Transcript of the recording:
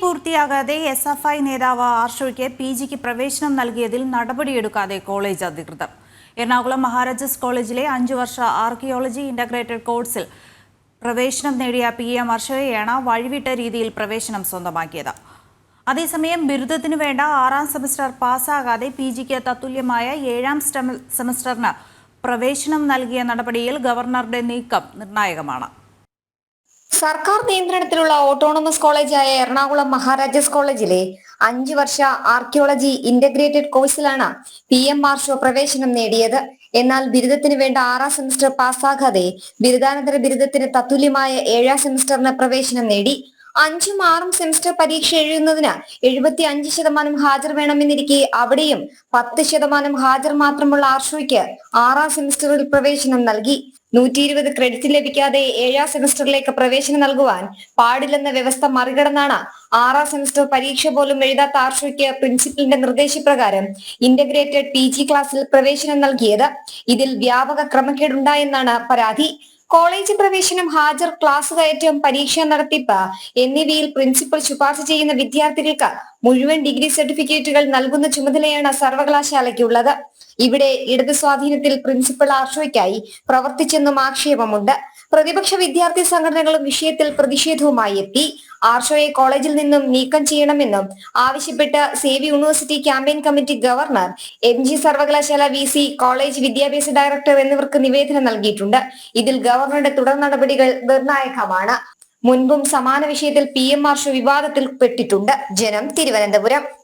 പൂർത്തിയാകാതെ S F I നേതാവ് ആർഷോയ്ക്ക് P ജിക്ക് പ്രവേശനം നൽകിയതിൽ നടപടിയെടുക്കാതെ കോളേജ് അധികൃതർ. എറണാകുളം മഹാരാജാസ് കോളേജിലെ അഞ്ചു വർഷ ആർക്കിയോളജി ഇന്റഗ്രേറ്റഡ് കോഴ്സിൽ പ്രവേശനം നേടിയ പി എം ആർഷോയെയാണ് വഴിവിട്ട രീതിയിൽ പ്രവേശനം സ്വന്തമാക്കിയത്. അതേസമയം ബിരുദത്തിനു വേണ്ട ആറാം സെമസ്റ്റർ പാസ്സാകാതെ പി ജിക്ക് തത്തുല്യമായ ഏഴാം സെമസ്റ്ററിന് പ്രവേശനം നൽകിയ നടപടിയിൽ ഗവർണറുടെ നീക്കം നിർണായകമാണ്. സർക്കാർ നിയന്ത്രണത്തിലുള്ള ഓട്ടോണമസ് കോളേജായ എറണാകുളം മഹാരാജാസ് കോളേജിലെ അഞ്ചു വർഷ ആർക്കിയോളജി ഇന്റഗ്രേറ്റഡ് കോഴ്സിലാണ് പി എം മാർഷോ പ്രവേശനം നേടിയത്. എന്നാൽ ബിരുദത്തിന് വേണ്ട ആറാം സെമസ്റ്റർ പാസ്സാകാതെ ബിരുദാനന്തര ബിരുദത്തിന് തത്തുല്യമായ ഏഴാം സെമസ്റ്ററിന് പ്രവേശനം നേടി. അഞ്ചും ആറും സെമിസ്റ്റർ പരീക്ഷ എഴുതുന്നതിന് എഴുപത്തി അഞ്ച് ശതമാനം ഹാജർ വേണമെന്നിരിക്കെ അവിടെയും പത്ത് ശതമാനം ഹാജർ മാത്രമുള്ള ആർഷോയ്ക്ക് ആറാം സെമിസ്റ്ററിൽ പ്രവേശനം നൽകി. നൂറ്റി ഇരുപത് ക്രെഡിറ്റ് ലഭിക്കാതെ ഏഴാം സെമിസ്റ്ററിലേക്ക് പ്രവേശനം നൽകുവാൻ പാടില്ലെന്ന വ്യവസ്ഥ മറികടന്നാണ് ആറാം സെമിസ്റ്റർ പരീക്ഷ പോലും എഴുതാത്ത ആർഷോയ്ക്ക് പ്രിൻസിപ്പലിന്റെ നിർദ്ദേശപ്രകാരം ഇന്റഗ്രേറ്റഡ് പി ക്ലാസ്സിൽ പ്രവേശനം നൽകിയത്. ഇതിൽ വ്യാപക ക്രമക്കേടുണ്ടായെന്നാണ് പരാതി. കോളേജ് പ്രവേശനം ഹാജർ ക്ലാസ് കയറ്റം പരീക്ഷ നടത്തിപ്പ് എന്നിവയിൽ പ്രിൻസിപ്പൽ ശുപാർശ ചെയ്യുന്ന വിദ്യാർത്ഥികൾക്ക് മുഴുവൻ ഡിഗ്രി സർട്ടിഫിക്കറ്റുകൾ നൽകുന്ന ചുമതലയാണ് സർവകലാശാലയ്ക്കുള്ളത്. ഇവിടെ ഇടത് സ്വാധീനത്തിൽ പ്രിൻസിപ്പൽ ആർഷോയ്ക്കായി പ്രവർത്തിച്ചെന്നും ആക്ഷേപമുണ്ട്. പ്രതിപക്ഷ വിദ്യാർത്ഥി സംഘടനകളും വിഷയത്തിൽ പ്രതിഷേധവുമായി എത്തി. ആർഷോയെ കോളേജിൽ നിന്നും നീക്കം ചെയ്യണമെന്നും ആവശ്യപ്പെട്ട് save university campaign committee governor M G സർവകലാശാല വി സി കോളേജ് വിദ്യാഭ്യാസ ഡയറക്ടർ എന്നിവർക്ക് നിവേദനം നൽകിയിട്ടുണ്ട്. ഇതിൽ ഗവർണറുടെ തുടർ നടപടികൾ നിർണായകമാണ്. മുൻപും സമാന വിഷയത്തിൽ പി എം ആർഷോ വിവാദത്തിൽ പെട്ടിട്ടുണ്ട്. ജനം തിരുവനന്തപുരം.